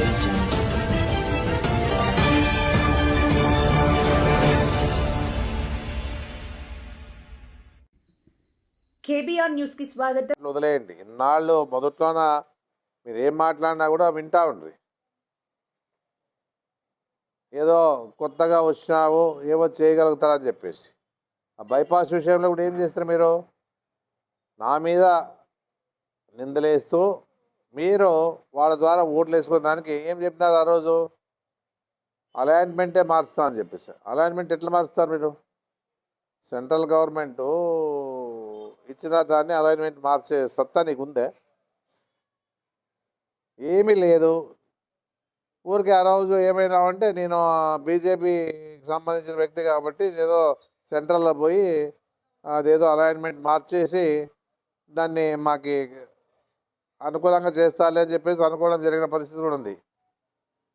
audio KBR న్యూస్కి స్వాగతం వదిలేయండి. ఇన్నాళ్ళు మొదట్లోన మీరు ఏం మాట్లాడినా కూడా వింటా ఉండ్రి. ఏదో కొత్తగా వచ్చినావు ఏమో చేయగలుగుతారని చెప్పేసి. ఆ బైపాస్ విషయంలో కూడా ఏం చేస్తారు మీరు? నా మీద నిందలేస్తూ మీరు వాళ్ళ ద్వారా ఓట్లు వేసుకున్న దానికి ఏం చెప్పినారు ఆ రోజు? అలైన్మెంటే మారుస్తా అని చెప్పేసి. అలైన్మెంట్ ఎట్లా మారుస్తారు మీరు? సెంట్రల్ గవర్నమెంటు ఇచ్చిన దాన్ని అలైన్మెంట్ మార్చే సత్తా నీకు ఉందే? ఏమీ లేదు. ఊరికి ఆ రోజు ఏమైనా అంటే నేను బీజేపీకి సంబంధించిన వ్యక్తి కాబట్టి ఏదో సెంట్రల్లో పోయి అదేదో అలైన్మెంట్ మార్చేసి దాన్ని మాకు అనుకూలంగా చేస్తారులే అని చెప్పేసి అనుకోవడం జరిగిన పరిస్థితి కూడా ఉంది.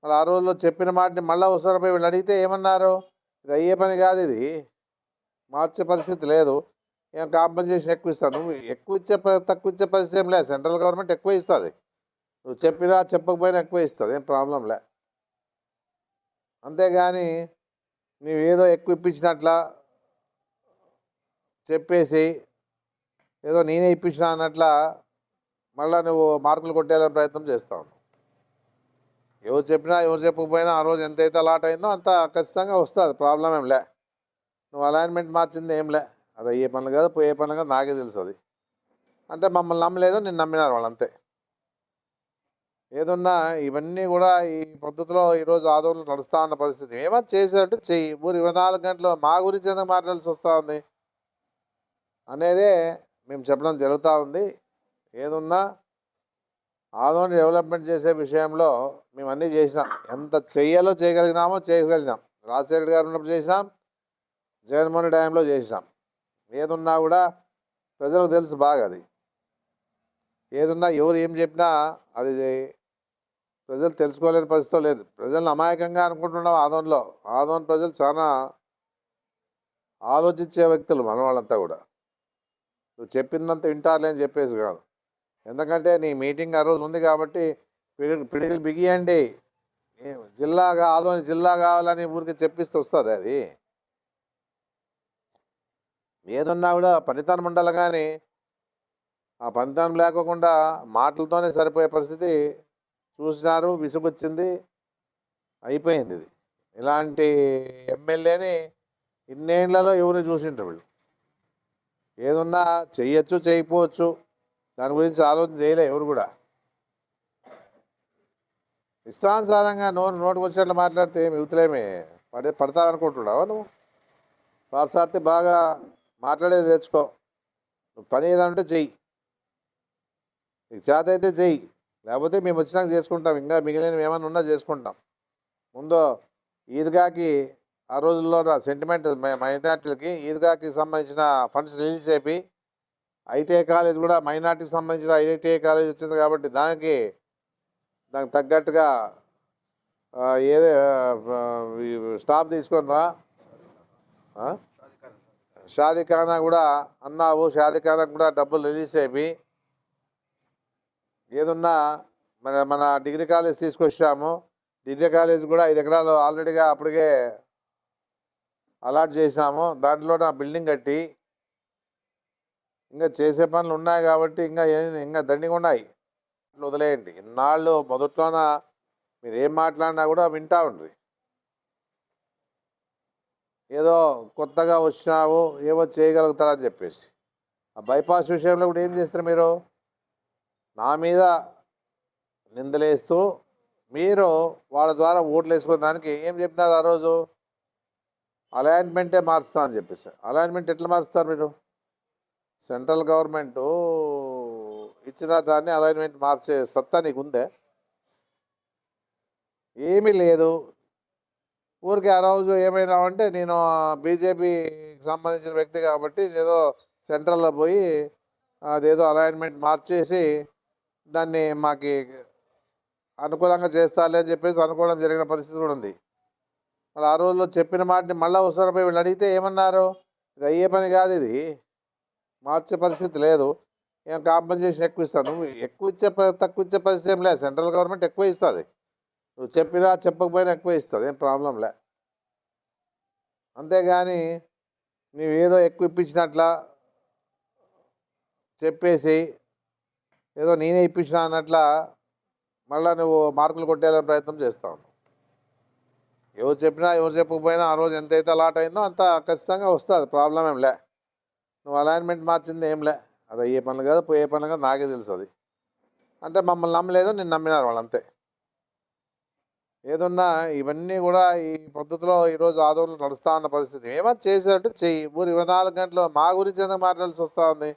మరి ఆ రోజుల్లో చెప్పిన మాటని మళ్ళీ అవసరం వీళ్ళు అడిగితే ఏమన్నారు? ఇది అయ్యే పని కాదు ఇది. మార్చే పరిస్థితి లేదు. ఏం కాంపెన్సేషన్ ఎక్కువ ఇస్తాను నువ్వు ఎక్కువ ఇచ్చే ప- తక్కువ ఇచ్చే పరిస్థితి ఏం లేదు. సెంట్రల్ గవర్నమెంట్ ఎక్కువ ఇస్తుంది. నువ్వు చెప్పినా చెప్పకపోయినా ఎక్కువ ఇస్తుంది. ఏం ప్రాబ్లం లే. అంతేగాని నువ్వు ఏదో ఎక్కువ ఇప్పించినట్ల చెప్పేసి ఏదో నేనే ఇప్పించిన అన్నట్ల మళ్ళీ నువ్వు మార్కులు కొట్టేయాలని ప్రయత్నం చేస్తావు ఎవరు చెప్పినా ఎవరు చెప్పకపోయినా ఆ రోజు ఎంతైతే అలాట్ అయిందో అంత ఖచ్చితంగా వస్తుంది. ప్రాబ్లం ఏం లే. నువ్వు అలైన్మెంట్ మార్చింది ఏం లే. అది అయ్యే పనులు కాదు పోయే పనులు కాదు నాకే తెలుసు అది. అంటే మమ్మల్ని నమ్మలేదు నేను నమ్మినారు వాళ్ళు అంతే ఏదున్నా ఇవన్నీ కూడా ఈ పద్ధతిలో ఈరోజు ఆదోళనలు నడుస్తూ ఉన్న పరిస్థితి. ఏమైనా చేసేటట్టు చెయ్యి. ఊరు ఇరవై నాలుగు గంటలు మా గురించి ఎందుకు మాట్లాడాల్సి వస్తూ ఉంది? అనేదే మేము చెప్పడం జరుగుతూ ఉంది. ఏదున్నా ఆదోని డెవలప్మెంట్ చేసే విషయంలో మేము అన్నీ చేసినాం. ఎంత చెయ్యాలో చేయగలిగినామో చేయగలిగినాం. రాజశేఖర్ గారు ఉన్నప్పుడు చేసినాం. జగన్మోహన్ టైంలో చేసినాం. ఏదున్నా కూడా ప్రజలకు తెలుసు బాగా అది. ఏదున్నా ఎవరు ఏం చెప్పినా అది ప్రజలు తెలుసుకోలేని పరిస్థితిలో లేదు. ప్రజలను అమాయకంగా అనుకుంటున్నాం ఆదోన్లో ఆదోన్ ప్రజలు చాలా ఆలోచించే వ్యక్తులు మన వాళ్ళంతా కూడా. నువ్వు చెప్పిందంత వింటారులే అని చెప్పేసి కాదు. ఎందుకంటే నీ మీటింగ్ ఆ రోజు ఉంది కాబట్టి పిడి పిడికిలు బిగియండి. జిల్లా కాదు అని జిల్లా కావాలని ఊరికి చెప్పిస్తే వస్తుంది అది. ఏదున్నా కూడా పనితనం ఉండాలి కానీ ఆ పనితనం లేకోకుండా మాటలతోనే సరిపోయే పరిస్థితి చూసినారు విసుగొచ్చింది అయిపోయింది ఇది. ఇలాంటి ఎమ్మెల్యేని ఇన్నేళ్ళలో ఎవరిని చూసింటారు వీళ్ళు? ఏదున్నా చెయ్యొచ్చు చేయకపోవచ్చు. దాని గురించి ఆలోచన చేయలే ఎవరు కూడా. ఇష్టానుసారంగా నోరు నోటుకు వచ్చినట్లు మాట్లాడితే ఏమి యువతలేమి పడే పడతారనుకుంటున్నావా నువ్వు? పార్సార్తి బాగా మాట్లాడేది తెచ్చుకో నువ్వు పని ఏదంటే చెయ్యి. నీకు చేత అయితే చెయ్యి. లేకపోతే మేము వచ్చినాక చేసుకుంటాం. ఇంకా మిగిలినవి ఏమైనా ఉన్నా చేసుకుంటాం. ముందు ఈద్గాకి ఆ రోజుల్లో సెంటిమెంట్ మైనార్టీలకి ఈద్గాకి సంబంధించిన ఫండ్స్ రిలీజ్ చేపి ఐటీఐ కాలేజ్ కూడా మైనార్టీకి సంబంధించిన ఐటీఐ కాలేజ్ వచ్చింది కాబట్టి దానికి దానికి తగ్గట్టుగా ఏదే స్టాఫ్ తీసుకొని రా. ఆ? కూడా అన్నావు. షాదిఖానా కూడా డబ్బులు రిలీజ్ అయిపోయి ఏదున్నా మన మన డిగ్రీ కాలేజ్ తీసుకొచ్చాము డిగ్రీ కాలేజ్ కూడా ఐదు ఎకరాలు ఆల్రెడీగా అప్పటికే అలాట్ చేసాము దాంట్లో నా బిల్డింగ్ కట్టి ఇంకా చేసే పనులు ఉన్నాయి కాబట్టి ఇంకా ఏ- ఇంకా దండిగా ఉన్నాయి. అట్లా వదిలేయండి. ఇన్నాళ్ళు మొదట్లోన మీరు ఏం మాట్లాడినా కూడా వింటా ఉండ్రి. ఏదో కొత్తగా వచ్చినావు ఏవో చేయగలుగుతారని చెప్పేసి. ఆ బైపాస్ విషయంలో కూడా ఏం చేస్తారు మీరు? నా మీద నిందలేస్తూ మీరు వాళ్ళ ద్వారా ఓట్లు వేసుకునే దానికి ఏం చెప్పినారు ఆ రోజు? అలైన్మెంటే మారుస్తా అని చెప్పేసి. అలైన్మెంట్ ఎట్లా మారుస్తారు మీరు? సెంట్రల్ గవర్నమెంట్ ఇచ్చిన దాన్ని అలైన్మెంట్ మార్చే సత్తా నీకు ఉందే ఏమీ లేదు. ఊరికి ఆ రోజు ఏమైనా అంటే నేను బీజేపీకి సంబంధించిన వ్యక్తి కాబట్టి ఏదో సెంట్రల్లో పోయి అదేదో అలైన్మెంట్ మార్చేసి దాన్ని మాకి అనుకూలంగా చేస్తాలే అని చెప్పేసి అనుకోవడం జరిగిన పరిస్థితి కూడా ఉంది. మరి ఆ రోజుల్లో చెప్పిన మాటని మళ్ళీ అవసరం పోయి వీళ్ళు అడిగితే ఏమన్నారు? ఇది అయ్యే పని కాదు ఇది. మార్చే పరిస్థితి లేదు. ఏం కాంపెన్సేషన్ ఎక్కువ ఇస్తాను నువ్వు ఎక్కువ ఇచ్చే ప- తక్కువ ఇచ్చే పరిస్థితి ఏం లేదు. సెంట్రల్ గవర్నమెంట్ ఎక్కువ ఇస్తుంది. నువ్వు చెప్పినా చెప్పకపోయినా ఎక్కువ ఇస్తుంది. ఏం ప్రాబ్లంలే అంతేగాని నీవేదో ఎక్కువ ఇప్పించినట్ల చెప్పేసి ఏదో నేనే ఇప్పించిన అన్నట్ల మళ్ళీ నువ్వు మార్కులు కొట్టేలా ప్రయత్నం చేస్తావు ఎవరు చెప్పినా ఎవరు చెప్పకపోయినా ఆ రోజు ఎంతైతే అలాట్ అయిందో అంత ఖచ్చితంగా వస్తుంది. ప్రాబ్లం ఏం లే. నువ్వు అలైన్మెంట్ మార్చింది ఏం లే. అది అయ్యే పనులు కాదు పోయే పనులు కాదు నాకే తెలుసు అది. అంటే మమ్మల్ని నమ్మలేదు నేను నమ్మినారు వాళ్ళు అంతే ఏదున్నా ఇవన్నీ కూడా ఈ పద్ధతిలో ఈరోజు ఆదోళన నడుస్తూ ఉన్న పరిస్థితి. ఏమన్నా చేసేటట్టు చెయ్యి. ఊరు ఇరవై నాలుగు గంటలు మా గురించి ఎందుకు మాట్లాడాల్సి వస్తూ ఉంది?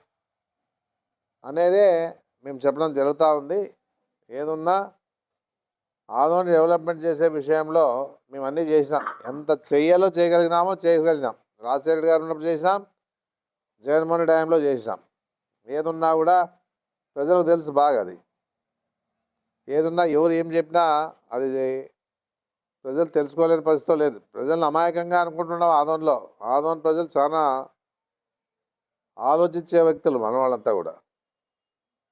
అనేదే మేము చెప్పడం జరుగుతూ ఉంది. ఏదున్నా ఆదోని డెవలప్మెంట్ చేసే విషయంలో మేము అన్నీ చేసినాం. ఎంత చెయ్యాలో చేయగలిగినామో చేయగలిగినాం. రాజశేఖర్ గారు ఉన్నప్పుడు చేసినాం. జగన్మోహన్ టైంలో చేసాం ఏదున్నా కూడా ప్రజలకు తెలుసు బాగా అది. ఏదున్నా ఎవరు ఏం చెప్పినా అది ప్రజలు తెలుసుకోలేని పరిస్థితిలో లేదు. ప్రజలను అమాయకంగా అనుకుంటున్నాం ఆదోన్లో. ఆదోన్ ప్రజలు చాలా ఆలోచించే వ్యక్తులు మన వాళ్ళంతా కూడా.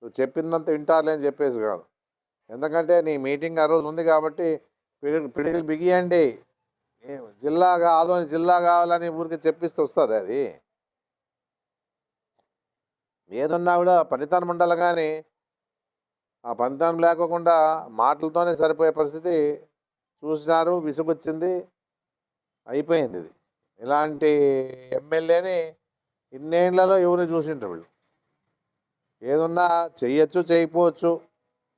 నువ్వు చెప్పిందంత వింటారులే అని చెప్పేసి కాదు. ఎందుకంటే నీ మీటింగ్ ఆ రోజు ఉంది కాబట్టి పిడికి పిడికిలు బిగియండి. జిల్లాగా ఆదోని జిల్లా కావాలని ఊరికి చెప్పిస్తే వస్తుంది అది. ఏదన్నా కూడా పనితనం ఉండాలి కానీ ఆ పనితనం లేకోకుండా మాటలతోనే సరిపోయే పరిస్థితి చూసినారు విసుగొచ్చింది అయిపోయింది ఇది. ఇలాంటి ఎమ్మెల్యేని ఇన్నేళ్ళలో ఎవరిని చూసింటారు వీళ్ళు? ఏదున్నా చెయ్యొచ్చు చేయకపోవచ్చు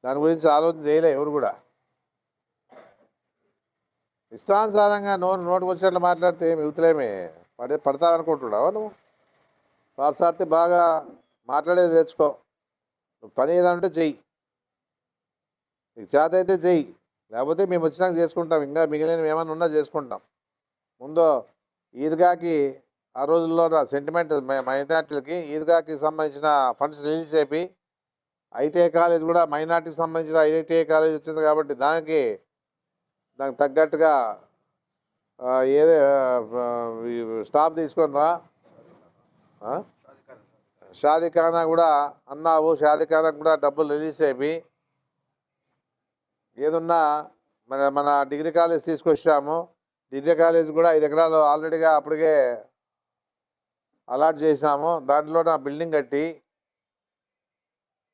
దాని గురించి ఆలోచన చేయలే ఎవరు కూడా. ఇష్టానుసారంగా నోరు నోటుకు వచ్చినట్లు మాట్లాడితే ఏమి యువతలేమే పడే పడతారనుకుంటున్నావా నువ్వు? పాసాడితే బాగా మాట్లాడేది తెచ్చుకో నువ్వు పని ఏదంటే చెయ్యి. నీకు చేత అయితే చెయ్యి. లేకపోతే మేము వచ్చినాక చేసుకుంటాం. ఇంకా మిగిలినవి ఏమైనా ఉన్నా చేసుకుంటాం. ముందు ఈద్గాకి ఆ రోజుల్లో సెంటిమెంట్ మైనార్టీలకి ఈద్గాకి సంబంధించిన ఫండ్స్ రిలీజ్ చేపి ఐటీఐ కాలేజ్ కూడా మైనార్టీకి సంబంధించిన ఐటీఐ కాలేజ్ వచ్చింది కాబట్టి దానికి దానికి తగ్గట్టుగా ఆ, ఏదే స్టాఫ్ తీసుకొని రా. షాదీఖానా కూడా అన్నావు షాదీఖానా కూడా డబ్బులు రిలీజ్ అయిపోయి ఏదున్నా మన మన డిగ్రీ కాలేజ్ తీసుకొచ్చాము డిగ్రీ కాలేజ్ కూడా ఐదు ఎకరాలు ఆల్రెడీగా అప్పటికే అలాట్ చేసినాము. దాంట్లో నా బిల్డింగ్ కట్టి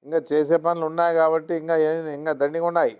ఇంకా చేసే పనులు ఉన్నాయి కాబట్టి ఇంకా ఇంకా దండిగా ఉన్నాయి.